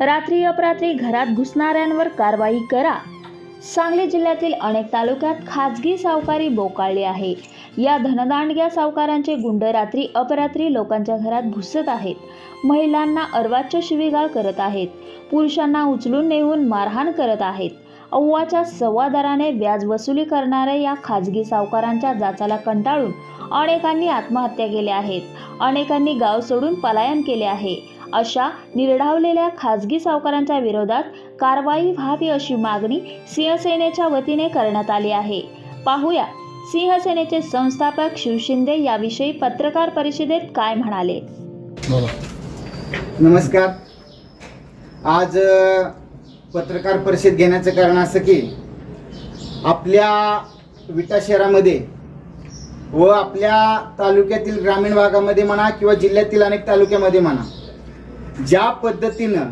रात्री अपरात्री घरात घुसणाऱ्यांवर कारवाई करा. सांगली जिल्ह्यातील अनेक तालुक्यात खाजगी सावकारी बोकाळली आहे. या धनदांडग्या सावकारांचे गुंड रात्री अपरात्री लोकांच्या घरात घुसत आहेत. महिलांना अर्वाच्य शिवीगाळ करत आहेत. पुरुषांना उचलून नेऊन मारहाण करत आहेत. अव्वाच्या सव्वा दराने व्याज वसुली करणाऱ्या या खाजगी सावकारांच्या जाचाला कंटाळून अनेकांनी आत्महत्या केल्या आहेत. अनेकांनी गाव सोडून पलायन केले आहे. अशा निर्ढावलेल्या खाजगी सावकारांच्या विरोधात कारवाई व्हावी अशी मागणी सिंहसेनेच्या वतीने करण्यात आली आहे. पाहूया सिंहसेनेचे संस्थापक शिव शिंदे याविषयी पत्रकार परिषदेत काय म्हणाले? नमस्कार. आज पत्रकार परिषद घेण्याचं कारण असं की आपल्या विटा शहरामध्ये व आपल्या तालुक्यातील ग्रामीण भागामध्ये म्हणा किंवा जिल्ह्यातील अनेक तालुक्यामध्ये म्हणा ज्या पद्धतीनं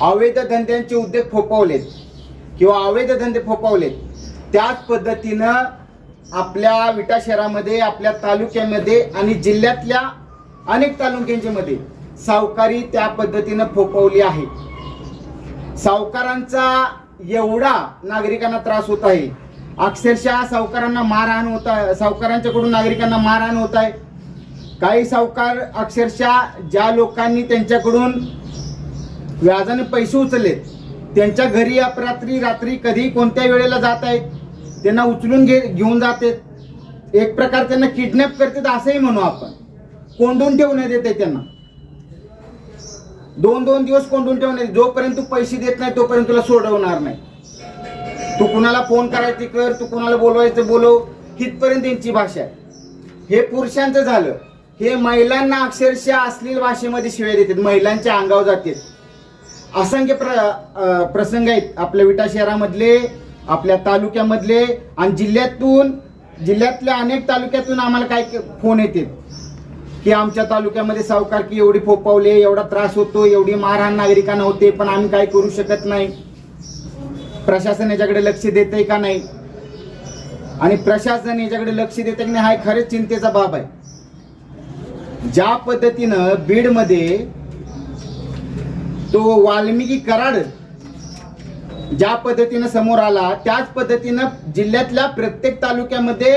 अवैध धंद्यांचे उद्योग फोपवलेत किंवा अवैध धंदे फोपावलेत त्याच पद्धतीनं आपल्या विटा शहरामध्ये आपल्या तालुक्यामध्ये आणि जिल्ह्यातल्या अनेक तालुक्यांच्या मध्ये सावकारी त्या पद्धतीनं फोपवली आहे. सावकारांचा एवढा नागरिकांना त्रास होत आहे. अक्षरशः सावकारांना मारहाण होत आहे. सावकारांच्याकडून नागरिकांना मारहाण होत आहे. काही सावकार अक्षरशः ज्या लोकांनी त्यांच्याकडून व्याजाने पैसे उचललेत त्यांच्या घरी अपरात्री रात्री कधी कोणत्या वेळेला जात आहेत त्यांना उचलून घे घेऊन जातात एक प्रकार त्यांना किडनॅप करतात असंही म्हणू आपण. कोंडून ठेवण्यात येते त्यांना. दोन दोन दिवस कोंडून ठेवणार जोपर्यंत तू पैसे देत नाही तोपर्यंत तुला सोडवणार नाही. तू कुणाला फोन करायची कर तू कुणाला बोलवायचं बोलव. हितपर्यंत त्यांची भाषा आहे. हे पुरुषांचं झालं. हे महिलांना अक्षरशः अश्लील भाषेमध्ये शिव्या देतात. महिलांच्या अंगावर जातात. असंख्य प्र प्रसंग आहेत. आपल्या विटा शहरामधले आपल्या तालुक्यामधले आणि जिल्ह्यातून जिल्ह्यातल्या अनेक तालुक्यातून आम्हाला काय फोन येतात. की आमच्या तालुक्यामध्ये सावकारकी एवढी फोपावले एवढा त्रास होतो एवढी मारहाण नागरिकांना होते पण आम्ही काय करू शकत नाही. प्रशासन याच्याकडे लक्ष देते का नाही? आणि प्रशासन याच्याकडे लक्ष देत की नाही हा खरेच खरंच चिंतेचा बाब आहे. ज्या पद्धतीनं बीडमध्ये तो वाल्मिकी कराड ज्या पद्धतीनं समोर आला त्याच पद्धतीनं जिल्ह्यातल्या प्रत्येक तालुक्यामध्ये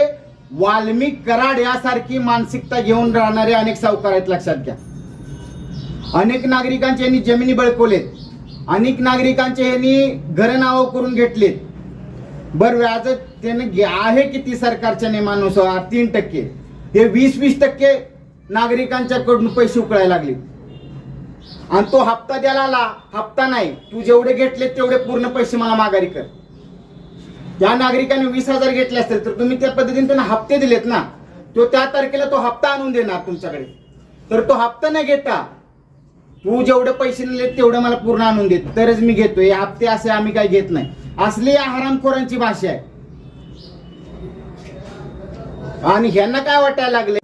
वाल्मिक कराड यासारखी मानसिकता घेऊन राहणारे अनेक सावकार आहेत लक्षात घ्या. अनेक नागरिकांचे यांनी जमिनी बळकवलेत. अनेक नागरिकांचे यांनी घरं नावं करून घेतलेत. बर व्याज त्याने घे- आहे किती सरकारच्या नियमानुसार? तीन टक्के. हे वीस वीस टक्के नागरिकांच्याकडून पैसे उकळायला लागले. आणि तो हप्ता द्यायला आला. हप्ता नाही. तू जेवढे घेतले तेवढे पूर्ण पैसे मला माघारी कर. त्या नागरिकांनी वीस हजार घेतले असतील तर तुम्ही त्या पद्धतीने त्यांना हप्ते दिलेत ना. तो त्या तारखेला तो हप्ता आणून देणार तुमच्याकडे. तर तो हप्ता न घेता तू जेवढे पैसे दिले तेवढे मला पूर्ण आणून देत तरच मी घेतो हे हप्ते असे आम्ही काही घेत नाही. असली या हरामखोरांची भाषा आहे. आणि ह्यांना काय वाटायला लागले